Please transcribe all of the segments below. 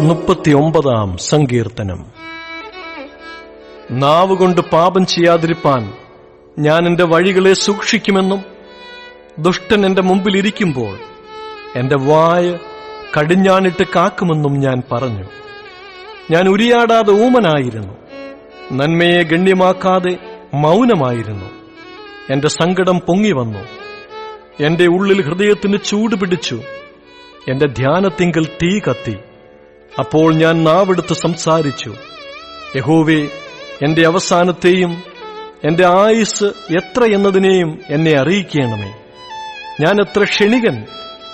മുപ്പത്തിയൊമ്പതാം സങ്കീർത്തനം. നാവുകൊണ്ട് പാപം ചെയ്യാതിരിപ്പാൻ ഞാൻ എന്റെ വഴികളെ സൂക്ഷിക്കുമെന്നും ദുഷ്ടൻ എന്റെ മുമ്പിൽ ഇരിക്കുമ്പോൾ എന്റെ വായ കടിഞ്ഞാണിട്ട് കാക്കുമെന്നും ഞാൻ പറഞ്ഞു. ഞാൻ ഉരിയാടാതെ ഊമനായിരുന്നു. നന്മയെ ഗണ്യമാക്കാതെ മൗനമായിരുന്നു. എന്റെ സങ്കടം പൊങ്ങി വന്നു. എന്റെ ഉള്ളിൽ ഹൃദയത്തിന് ചൂടുപിടിച്ചു എന്റെ ധ്യാനത്തിങ്കൽ തീ കത്തി. അപ്പോൾ ഞാൻ നാവെടുത്ത് സംസാരിച്ചു. യഹോവേ എന്റെ അവസാനത്തെയും എന്റെ ആയുസ് എത്ര എന്നതിനെയും എന്നെ അറിയിക്കണമേ. ഞാൻ എത്ര ക്ഷണികൻ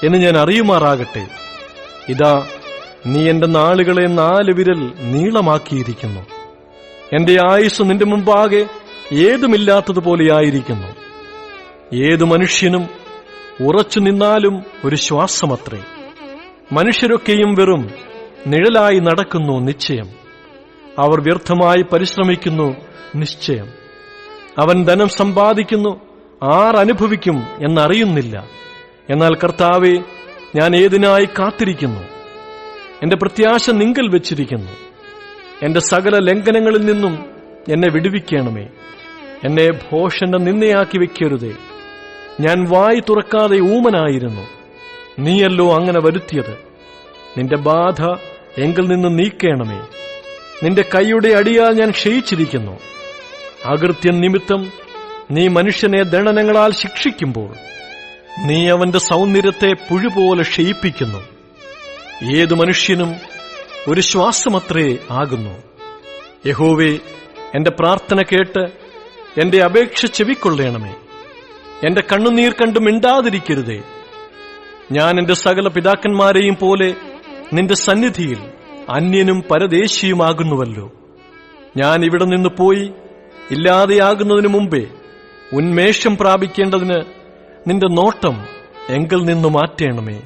എന്ന് ഞാൻ അറിയുമാറാകട്ടെ. ഇതാ നീ എന്റെ നാളുകളെ നാല് വിരൽ നീളമാക്കിയിരിക്കുന്നു. എന്റെ ആയുസ് നിന്റെ മുമ്പാകെ ഏതുമില്ലാത്തതുപോലെയായിരിക്കുന്നു. ഏതു മനുഷ്യനും ഉറച്ചു നിന്നാലും ഒരു ശ്വാസമത്രേ. മനുഷ്യരൊക്കെയും വെറും നിഴലായി നടക്കുന്നു നിശ്ചയം. അവർ വ്യർത്ഥമായി പരിശ്രമിക്കുന്നു നിശ്ചയം. അവൻ ധനം സമ്പാദിക്കുന്നു ആരനുഭവിക്കും എന്നറിയുന്നില്ല. എന്നാൽ കർത്താവെ ഞാൻ ഏതിനായി കാത്തിരിക്കുന്നു? എന്റെ പ്രത്യാശ നിങ്കൽ വെച്ചിരിക്കുന്നു. എന്റെ സകല ലംഘനങ്ങളിൽ നിന്നും എന്നെ വിടുവിക്കണമേ. എന്നെ ഭോഷന്റെ നിന്നയാക്കി വെക്കരുതേ. ഞാൻ വായി തുറക്കാതെ ഊമനായിരുന്നു. നീയല്ലോ അങ്ങനെ വരുത്തിയത്. നിന്റെ ബാധ എങ്കിൽ നിന്ന് നീക്കേണമേ. നിന്റെ കൈയുടെ അടിയാൽ ഞാൻ ക്ഷയിച്ചിരിക്കുന്നു. അകൃത്യം നിമിത്തം നീ മനുഷ്യനെ ദണനങ്ങളാൽ ശിക്ഷിക്കുമ്പോൾ നീ അവന്റെ സൗന്ദര്യത്തെ പുഴുപോലെ ക്ഷയിപ്പിക്കുന്നു. ഏതു മനുഷ്യനും ഒരു ശ്വാസമത്രേ ആകുന്നു. യഹോവേ എന്റെ പ്രാർത്ഥന കേട്ട് എന്റെ അപേക്ഷ ചെവിക്കൊള്ളേണമേ. എന്റെ കണ്ണുനീർ കണ്ട് മിണ്ടാതിരിക്കരുതേ. ഞാൻ എന്റെ സകല പിതാക്കന്മാരെയും പോലെ നിന്റെ സന്നിധിയിൽ അന്യനും പരദേശിയുമാകുന്നുവല്ലോ. ഞാൻ ഇവിടെ നിന്ന് പോയി ഇല്ലാതെയാകുന്നതിനു മുമ്പേ ഉന്മേഷം പ്രാപിക്കേണ്ടതിന് നിന്റെ നോട്ടം എങ്കിൽ നിന്ന് മാറ്റേണമേ.